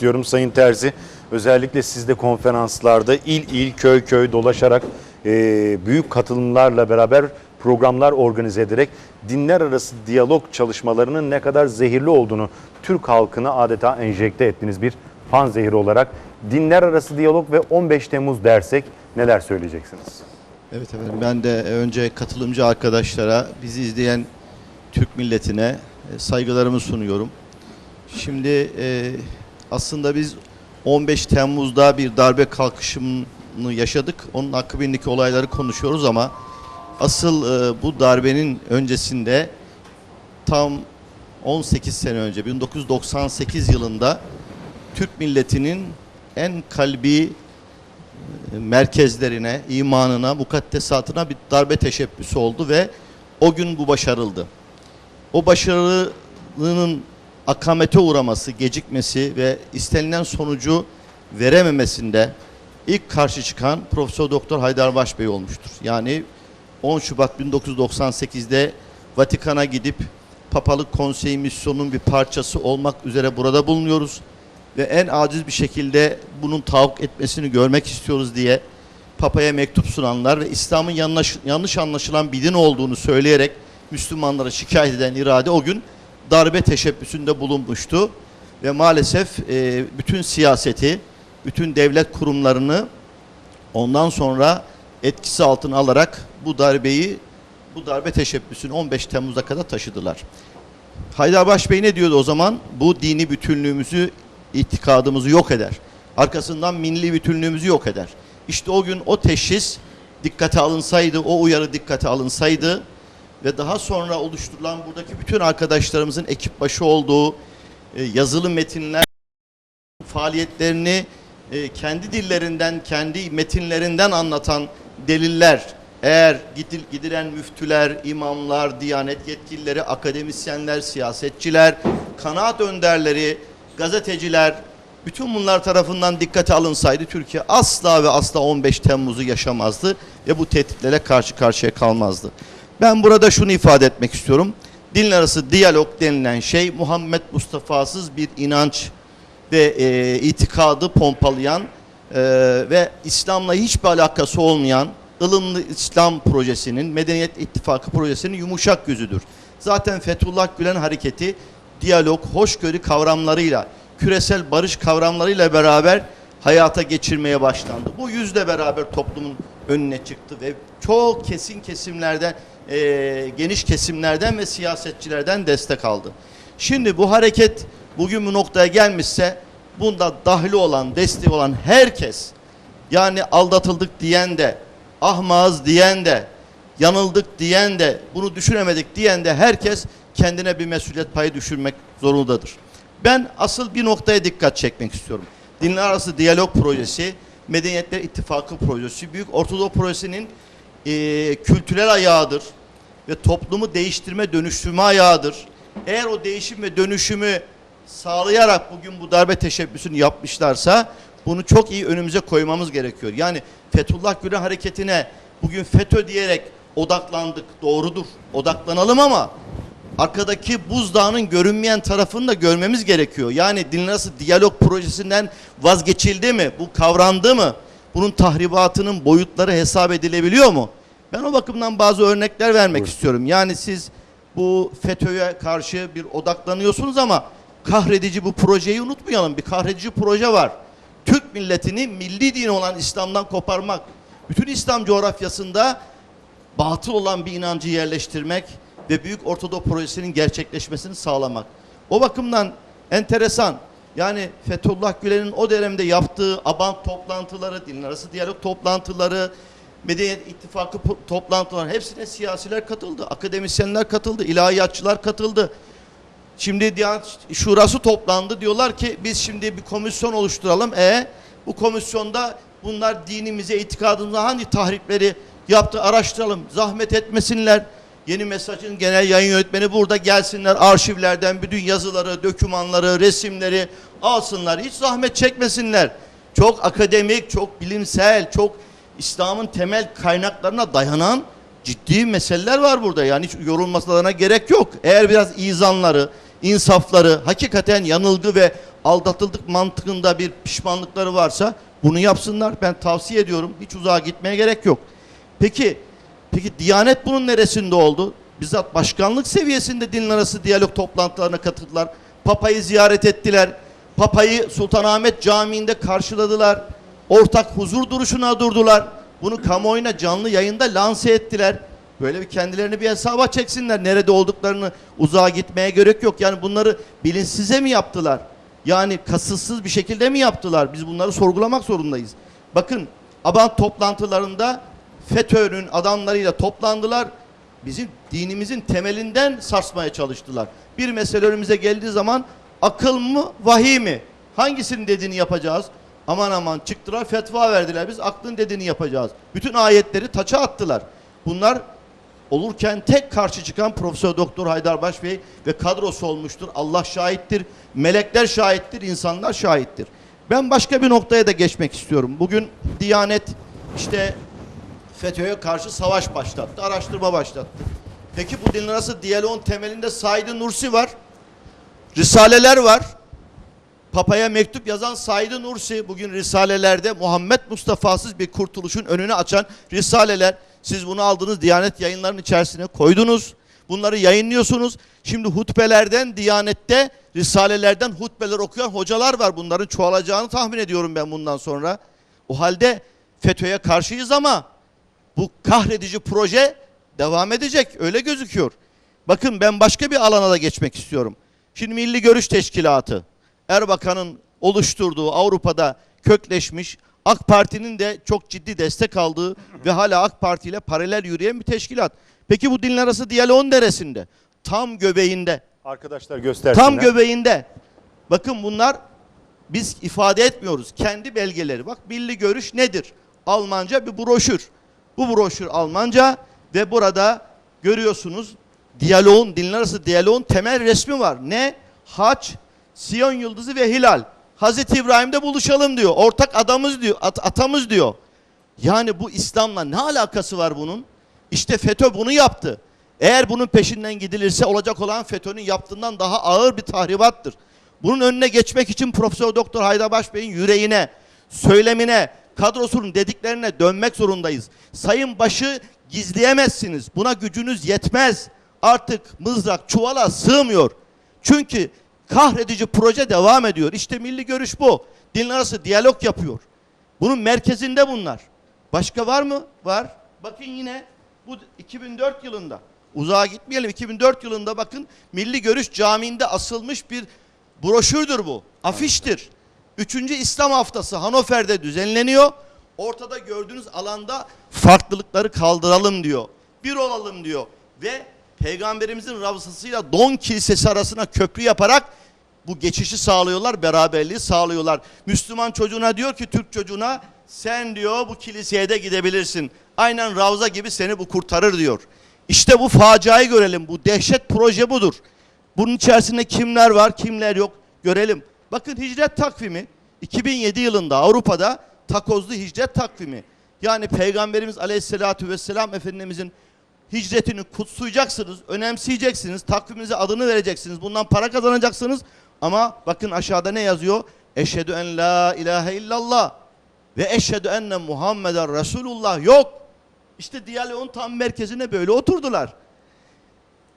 diyorum Sayın Terzi. Özellikle siz de konferanslarda il il köy köy dolaşarak e, büyük katılımlarla beraber programlar organize ederek dinler arası diyalog çalışmalarının ne kadar zehirli olduğunu Türk halkına adeta enjekte ettiniz bir fan zehri olarak. Dinler arası diyalog ve 15 Temmuz dersek neler söyleyeceksiniz? Evet efendim ben de önce katılımcı arkadaşlara, bizi izleyen Türk milletine e, saygılarımı sunuyorum. Şimdi e, aslında biz 15 Temmuz'da bir darbe kalkışımını yaşadık. Onun akıbindeki olayları konuşuyoruz ama asıl e, bu darbenin öncesinde tam 18 sene önce 1998 yılında Türk milletinin en kalbi merkezlerine, imanına, mukaddesatına bir darbe teşebbüsü oldu ve o gün bu başarıldı. O başarının akamete uğraması, gecikmesi ve istenilen sonucu verememesinde ilk karşı çıkan Profesör Doktor Haydar Başbey olmuştur. Yani 10 Şubat 1998'de Vatikan'a gidip Papalık Konseyi misyonunun bir parçası olmak üzere burada bulunuyoruz ve en aciz bir şekilde bunun tahakkuk etmesini görmek istiyoruz diye Papa'ya mektup sunanlar ve İslam'ın yanlış, yanlış anlaşılan bir din olduğunu söyleyerek Müslümanlara şikayet eden irade o gün darbe teşebbüsünde bulunmuştu. Ve maalesef e, bütün siyaseti, bütün devlet kurumlarını ondan sonra etkisi altına alarak bu darbeyi, bu darbe teşebbüsünü 15 Temmuz'a kadar taşıdılar. Haydarbaş Bey ne diyordu o zaman? Bu dini bütünlüğümüzü, itikadımızı yok eder. Arkasından milli bütünlüğümüzü yok eder. İşte o gün o teşhis dikkate alınsaydı, o uyarı dikkate alınsaydı ve daha sonra oluşturulan buradaki bütün arkadaşlarımızın ekip başı olduğu e, yazılı metinler faaliyetlerini e, kendi dillerinden, kendi metinlerinden anlatan deliller eğer gidil, gidilen müftüler, imamlar, diyanet yetkilileri, akademisyenler, siyasetçiler, kanaat önderleri, gazeteciler, bütün bunlar tarafından dikkate alınsaydı Türkiye asla ve asla 15 Temmuz'u yaşamazdı ve bu tehditlere karşı karşıya kalmazdı. Ben burada şunu ifade etmek istiyorum. Dinler arası diyalog denilen şey Muhammed Mustafa'sız bir inanç ve e, itikadı pompalayan e, ve İslam'la hiçbir alakası olmayan ılımlı İslam projesinin, Medeniyet İttifakı projesinin yumuşak yüzüdür. Zaten Fethullah Gülen hareketi diyalog, hoşgörü kavramlarıyla, küresel barış kavramlarıyla beraber hayata geçirmeye başlandı. Bu yüzle beraber toplumun önüne çıktı ve çok kesin kesimlerden, e, geniş kesimlerden ve siyasetçilerden destek aldı. Şimdi bu hareket bugün bu noktaya gelmişse bunda dahli olan, destek olan herkes yani aldatıldık diyen de, ahmağız diyen de, yanıldık diyen de, bunu düşünemedik diyen de herkes kendine bir mesuliyet payı düşürmek zorundadır. Ben asıl bir noktaya dikkat çekmek istiyorum. Dinler arası diyalog projesi, Medeniyetler İttifakı projesi, Büyük Ortadoğu projesinin e, kültürel ayağıdır ve toplumu değiştirme, dönüştürme ayağıdır. Eğer o değişim ve dönüşümü sağlayarak bugün bu darbe teşebbüsünü yapmışlarsa bunu çok iyi önümüze koymamız gerekiyor. Yani Fethullah Gülen hareketine bugün FETÖ diyerek odaklandık. Doğrudur. Odaklanalım ama arkadaki buzdağının görünmeyen tarafını da görmemiz gerekiyor. Yani arası diyalog projesinden vazgeçildi mi? Bu kavrandı mı? Bunun tahribatının boyutları hesap edilebiliyor mu? Ben o bakımdan bazı örnekler vermek Buyurun. istiyorum. Yani siz bu FETÖ'ye karşı bir odaklanıyorsunuz ama kahredici bu projeyi unutmayalım. Bir kahredici proje var. Türk milletini milli din olan İslam'dan koparmak. Bütün İslam coğrafyasında batıl olan bir inancı yerleştirmek ve Büyük Ortadoğu Projesi'nin gerçekleşmesini sağlamak. O bakımdan enteresan. Yani Fethullah Gülen'in o dönemde yaptığı abant toplantıları, dinler arası diyalog toplantıları, Medeniyet İttifakı toplantıları hepsine siyasiler katıldı, akademisyenler katıldı, ilahiyatçılar katıldı. Şimdi Diyanet Şurası toplandı. Diyorlar ki biz şimdi bir komisyon oluşturalım. E bu komisyonda bunlar dinimize, itikadımıza hangi tahripleri yaptı araştıralım. Zahmet etmesinler. Yeni Mesaj'ın genel yayın yönetmeni burada gelsinler. Arşivlerden bütün yazıları, dokümanları, resimleri alsınlar. Hiç zahmet çekmesinler. Çok akademik, çok bilimsel, çok İslam'ın temel kaynaklarına dayanan ciddi meseleler var burada. Yani hiç yorulmalarına gerek yok. Eğer biraz izanları, insafları, hakikaten yanılgı ve aldatıldık mantığında bir pişmanlıkları varsa bunu yapsınlar. Ben tavsiye ediyorum. Hiç uzağa gitmeye gerek yok. Peki, peki Diyanet bunun neresinde oldu? Bizzat başkanlık seviyesinde dinler arası diyalog toplantılarına katıldılar. Papa'yı ziyaret ettiler. Papa'yı Sultanahmet Camii'nde karşıladılar. Ortak huzur duruşuna durdular. Bunu kamuoyuna canlı yayında lanse ettiler. Böyle bir kendilerini bir hesaba çeksinler. Nerede olduklarını uzağa gitmeye gerek yok. Yani bunları bilinçsize mi yaptılar? Yani kasıtsız bir şekilde mi yaptılar? Biz bunları sorgulamak zorundayız. Bakın Abant toplantılarında FETÖ'nün adamlarıyla toplandılar. Bizim dinimizin temelinden sarsmaya çalıştılar. Bir mesele önümüze geldiği zaman akıl mı vahiy mi? Hangisinin dediğini yapacağız? Aman aman çıktılar fetva verdiler. Biz aklın dediğini yapacağız. Bütün ayetleri taça attılar. Bunlar olurken tek karşı çıkan Profesör Doktor Haydarbaş Bey ve kadrosu olmuştur. Allah şahittir, melekler şahittir, insanlar şahittir. Ben başka bir noktaya da geçmek istiyorum. Bugün Diyanet işte FETÖ'ye karşı savaş başlattı, araştırma başlattı. Peki bu din arası diyaloğun temelinde Said Nursi var. Risaleler var. Papa'ya mektup yazan Said Nursi bugün risalelerde Muhammed Mustafa'sız bir kurtuluşun önünü açan risaleler. Siz bunu aldınız Diyanet yayınlarının içerisine koydunuz. Bunları yayınlıyorsunuz. Şimdi hutbelerden Diyanet'te risalelerden hutbeler okuyan hocalar var. Bunların çoğalacağını tahmin ediyorum ben bundan sonra. O halde FETÖ'ye karşıyız ama bu kahredici proje devam edecek. Öyle gözüküyor. Bakın ben başka bir alana da geçmek istiyorum. Şimdi Milli Görüş Teşkilatı Erbakan'ın oluşturduğu Avrupa'da kökleşmiş AK Parti'nin de çok ciddi destek aldığı ve hala AK Parti ile paralel yürüyen bir teşkilat. Peki bu dinler arası diyaloğun neresinde? Tam göbeğinde. Arkadaşlar göstersinler. Tam göbeğinde. Bakın bunlar biz ifade etmiyoruz. Kendi belgeleri. Bak milli görüş nedir? Almanca bir broşür. Bu broşür Almanca ve burada görüyorsunuz diyaloğun, dinler arası diyaloğun temel resmi var. Ne? Haç, Siyon yıldızı ve hilal. Hazreti İbrahim'de buluşalım diyor. Ortak adamız diyor, at- atamız diyor. Yani bu İslam'la ne alakası var bunun? İşte FETÖ bunu yaptı. Eğer bunun peşinden gidilirse olacak olan FETÖ'nün yaptığından daha ağır bir tahribattır. Bunun önüne geçmek için Profesör Doktor Haydarbaş Bey'in yüreğine, söylemine, kadrosunun dediklerine dönmek zorundayız. Sayın başı gizleyemezsiniz. Buna gücünüz yetmez. Artık mızrak çuvala sığmıyor. Çünkü kahredici proje devam ediyor. İşte milli görüş bu. Dinler arası diyalog yapıyor. Bunun merkezinde bunlar. Başka var mı? Var. Bakın yine bu 2004 yılında. Uzağa gitmeyelim. 2004 yılında bakın Milli Görüş Camii'nde asılmış bir broşürdür bu. Afiştir. Üçüncü İslam Haftası Hanover'de düzenleniyor. Ortada gördüğünüz alanda farklılıkları kaldıralım diyor. Bir olalım diyor. Ve Peygamberimizin ravzasıyla Don Kilisesi arasına köprü yaparak bu geçişi sağlıyorlar, beraberliği sağlıyorlar. Müslüman çocuğuna diyor ki Türk çocuğuna sen diyor bu kiliseye de gidebilirsin. Aynen Ravza gibi seni bu kurtarır diyor. İşte bu faciayı görelim. Bu dehşet proje budur. Bunun içerisinde kimler var, kimler yok görelim. Bakın hicret takvimi 2007 yılında Avrupa'da takozlu hicret takvimi. Yani Peygamberimiz Aleyhisselatü Vesselam Efendimizin hicretini kutsayacaksınız, önemseyeceksiniz, takviminize adını vereceksiniz, bundan para kazanacaksınız. Ama bakın aşağıda ne yazıyor? Eşhedü en la ilahe illallah ve eşhedü enne Muhammeden Resulullah yok. İşte diyaloğun tam merkezine böyle oturdular.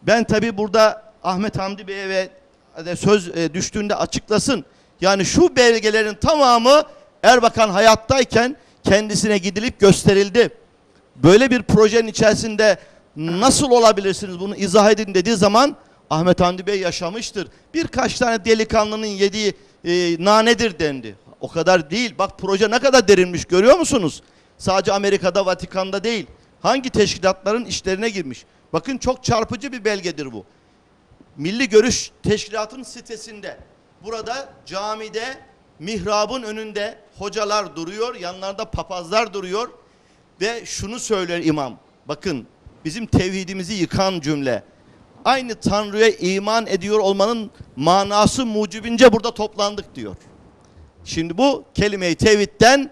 Ben tabi burada Ahmet Hamdi Bey'e ve söz e, düştüğünde açıklasın. Yani şu belgelerin tamamı Erbakan hayattayken kendisine gidilip gösterildi. Böyle bir projenin içerisinde nasıl olabilirsiniz bunu izah edin dediği zaman Ahmet Hamdi Bey yaşamıştır. Birkaç tane delikanlının yediği e, nanedir dendi. O kadar değil. Bak proje ne kadar derinmiş görüyor musunuz? Sadece Amerika'da, Vatikan'da değil. Hangi teşkilatların işlerine girmiş? Bakın çok çarpıcı bir belgedir bu. Milli Görüş Teşkilatı'nın sitesinde. Burada camide mihrabın önünde hocalar duruyor, yanlarında papazlar duruyor ve şunu söyler imam. Bakın bizim tevhidimizi yıkan cümle. Aynı Tanrı'ya iman ediyor olmanın manası mucibince burada toplandık diyor. Şimdi bu kelimeyi tevhidden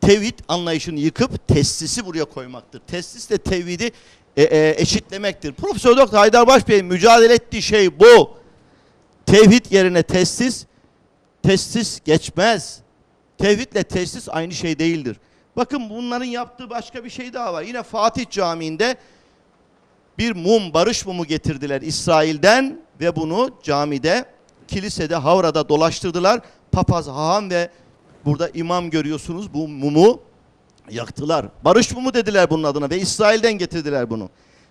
tevhid anlayışını yıkıp testisi buraya koymaktır. Testis de tevhidi e, e, eşitlemektir. Profesör Doktor Haydarbaş Bey'in mücadele ettiği şey bu. Tevhid yerine testis, testis geçmez. Tevhidle testis aynı şey değildir. Bakın bunların yaptığı başka bir şey daha var. Yine Fatih Camii'nde bir mum, barış mumu getirdiler İsrail'den ve bunu camide, kilisede, havrada dolaştırdılar. Papaz, haham ve burada imam görüyorsunuz bu mumu yaktılar. Barış mumu dediler bunun adına ve İsrail'den getirdiler bunu.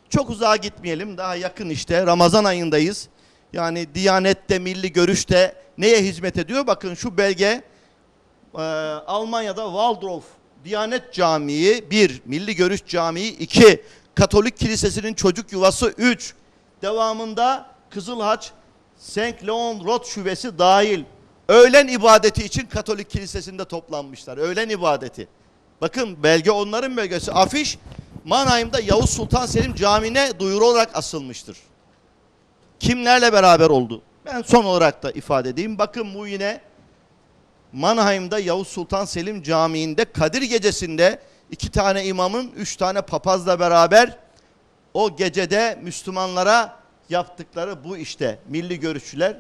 Çok uzağa gitmeyelim. Daha yakın işte Ramazan ayındayız. Yani Diyanet'te, milli görüşte neye hizmet ediyor? Bakın şu belge e, Almanya'da Waldorf Diyanet Camii 1, Milli Görüş Camii 2, Katolik Kilisesi'nin çocuk yuvası 3, devamında Kızılhaç St. Leon Road şubesi dahil öğlen ibadeti için Katolik Kilisesi'nde toplanmışlar. Öğlen ibadeti. Bakın belge onların belgesi. Afiş Mannheim'da Yavuz Sultan Selim Camii'ne duyuru olarak asılmıştır. Kimlerle beraber oldu? Ben son olarak da ifade edeyim. Bakın bu yine Mannheim'da Yavuz Sultan Selim Camii'nde Kadir Gecesi'nde iki tane imamın, üç tane papazla beraber o gecede Müslümanlara yaptıkları bu işte milli görüşçüler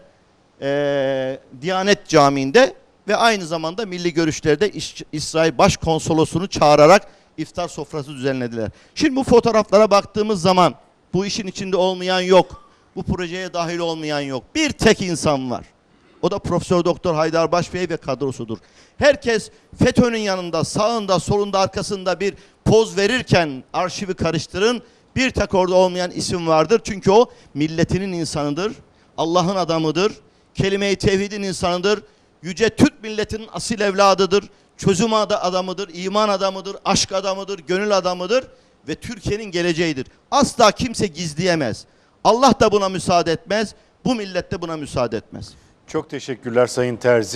eee, Diyanet Camii'nde ve aynı zamanda milli görüşlerde İs- İsrail Başkonsolosunu çağırarak iftar sofrası düzenlediler. Şimdi bu fotoğraflara baktığımız zaman bu işin içinde olmayan yok. Bu projeye dahil olmayan yok. Bir tek insan var. O da Profesör Doktor Haydar Başbey ve kadrosudur. Herkes FETÖ'nün yanında, sağında, solunda, arkasında bir poz verirken arşivi karıştırın. Bir tek orada olmayan isim vardır. Çünkü o milletinin insanıdır. Allah'ın adamıdır. Kelime-i tevhidin insanıdır. Yüce Türk milletinin asil evladıdır. Çözüm ad- adamıdır, iman adamıdır, aşk adamıdır, gönül adamıdır ve Türkiye'nin geleceğidir. Asla kimse gizleyemez. Allah da buna müsaade etmez. Bu millet de buna müsaade etmez. Çok teşekkürler Sayın Terzi.